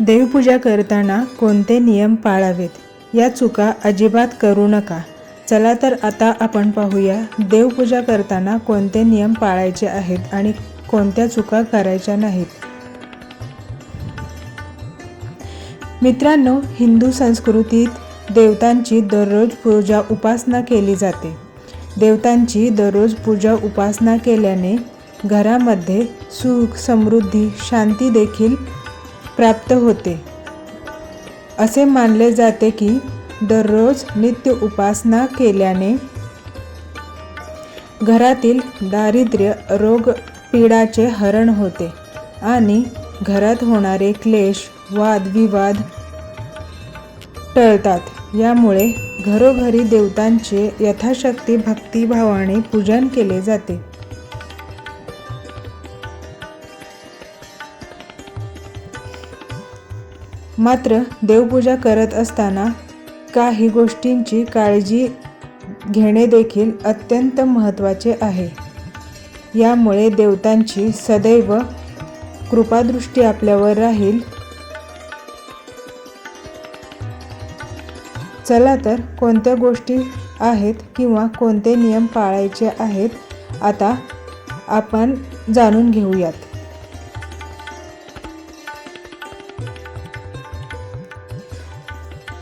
देवपूजा करताना कोणते नियम पाळावेत? या चुका अजिबात करू नका. चला तर आता आपण पाहूया देवपूजा करताना कोणते नियम पाळायचे आहेत आणि कोणत्या चुका करायच्या नाहीत. मित्रांनो हिंदू संस्कृतीत देवतांची दररोज पूजा उपासना केली जाते. देवतांची दररोज पूजा उपासना केल्याने घरामध्ये सुख समृद्धी शांती देखील प्राप्त होते. असे मानले जाते की दररोज नित्य उपासना केल्याने घरातील दारिद्र्य रोग पीडाचे हरण होते आणि घरात होणारे क्लेश वादविवाद टळतात. यामुळे घरोघरी देवतांचे यथाशक्ती भक्तिभावाने पूजन केले जाते. मात्र देवपूजा करत असताना काही गोष्टींची काळजी घेणे देखील अत्यंत महत्त्वाचे आहे. यामुळे देवतांची सदैव कृपादृष्टी आपल्यावर राहील. चला तर कोणत्या गोष्टी आहेत किंवा कोणते नियम पाळायचे आहेत आता आपण जाणून घेऊयात.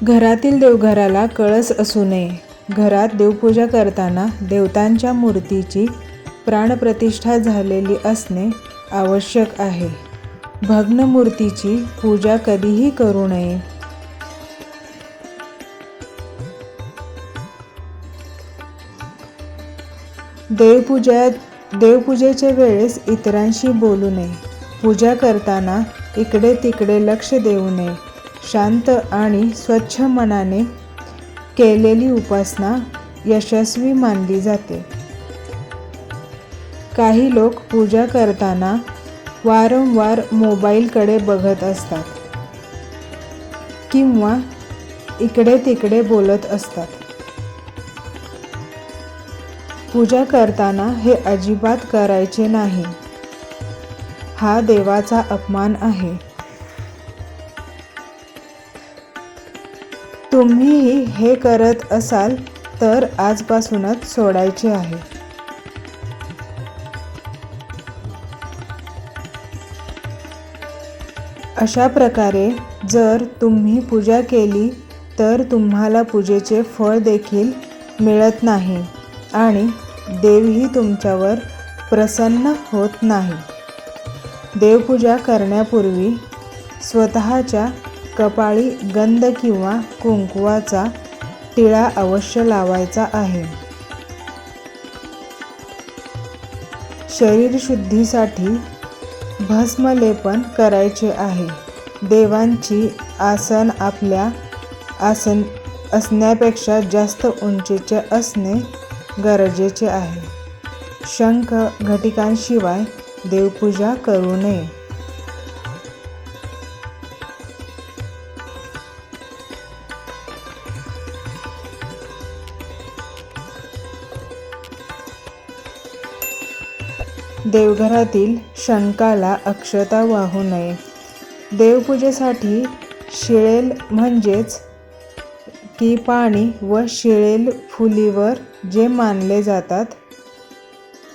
घरातील देवघराला कळस असू नये. घरात देवपूजा करताना देवतांच्या मूर्तीची प्राणप्रतिष्ठा झालेली असणे आवश्यक आहे. भग्न मूर्तीची पूजा कधीही करू नये. देवपूजा देवपूजेच्या वेळेस इतरांशी बोलू नये. पूजा करताना इकडे तिकडे लक्ष देऊ नये. शांत आणि स्वच्छ मनाने केलेली उपासना यशस्वी मानली जाते. काही लोक पूजा करताना वारंवार मोबाईलकडे बघत असतात किंवा इकडे तिकडे बोलत असतात. पूजा करताना हे अजिबात करायचे नाही. हा देवाचा अपमान आहे. तुम्हीही हे करत असाल तर आजपासूनच सोडायचे आहे. अशा प्रकारे जर तुम्ही पूजा केली तर तुम्हाला पूजेचे फळ देखील मिळत नाही आणि देवही तुमच्यावर प्रसन्न होत नाही. देवपूजा करण्यापूर्वी स्वतःच्या कपाळी गंध किंवा कुंकवाचा टिळा अवश्य लावायचा आहे. शरीर शुद्धीसाठी भस्मलेपन करायचे आहे. देवांची आसन आपल्या आसन असण्यापेक्षा जास्त उंचीचे असणे गरजेचे आहे. शंख घटिकांशिवाय देवपूजा करू नये. देवघरातील शंकाला अक्षता वाहू नये. देवपूजेसाठी शिळेल म्हणजेच की पाणी व शिळेल फुलीवर जे मानले जातात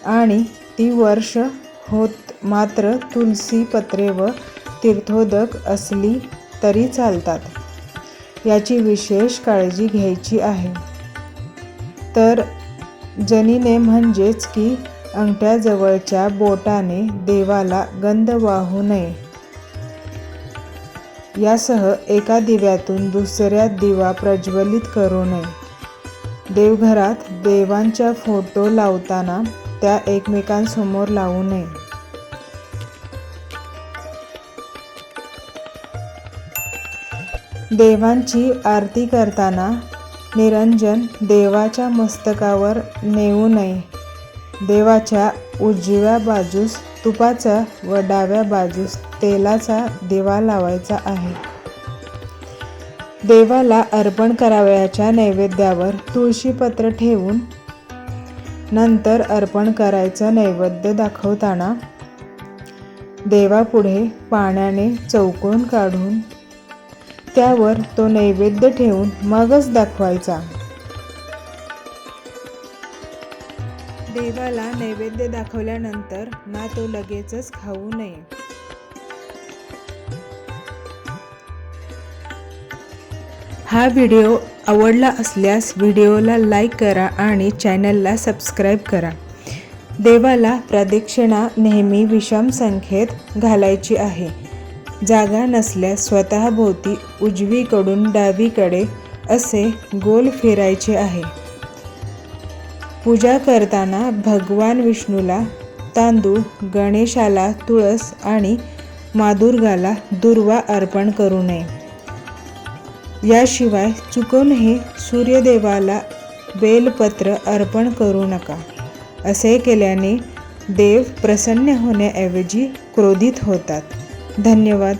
आणि ती वर्ष होत मात्र तुलसी पत्रे व तीर्थोदक असली तरी चालतात. याची विशेष काळजी घ्यायची आहे. तर जनीने म्हणजेच की अंगठ्याजवळच्या बोटाने देवाला गंध वाहू नये. यासह एका दिव्यातून दुसऱ्या दिवा प्रज्वलित करू नये. देवघरात देवांच्या फोटो लावताना त्या एकमेकांसमोर लावू नये. देवांची आरती करताना निरंजन देवाच्या मस्तकावर नेऊ नये. देवाच्या उजव्या बाजूस तुपाचा व डाव्या बाजूस तेलाचा दिवा लावायचा आहे. देवाला अर्पण करावयाच्या नैवेद्यावर तुळशीपत्र ठेवून नंतर अर्पण करायचं नैवेद्य दाखवताना देवापुढे पाण्याने चौकोन काढून त्यावर तो नैवेद्य ठेवून मगच दाखवायचा. देवाला नैवेद्य दाखवल्यानंतर ना तो लगेचच खाऊ नये. हा व्हिडिओ आवडला असल्यास व्हिडिओला लाईक करा आणि चॅनलला सबस्क्राईब करा. देवाला प्रदक्षिणा नेहमी विषम संख्येत घालायची आहे. जागा नसल्यास स्वतःभोवती उजवीकडून डावीकडे असे गोल फिरायचे आहे. पूजा करताना भगवान विष्णूला तांदूळ गणेशाला तुळस आणि मादुर्गाला दुर्वा अर्पण करू नये. याशिवाय चुकूनही सूर्यदेवाला बेलपत्र अर्पण करू नका असे केल्याने देव प्रसन्न होण्याऐवजी क्रोधित होतात. धन्यवाद.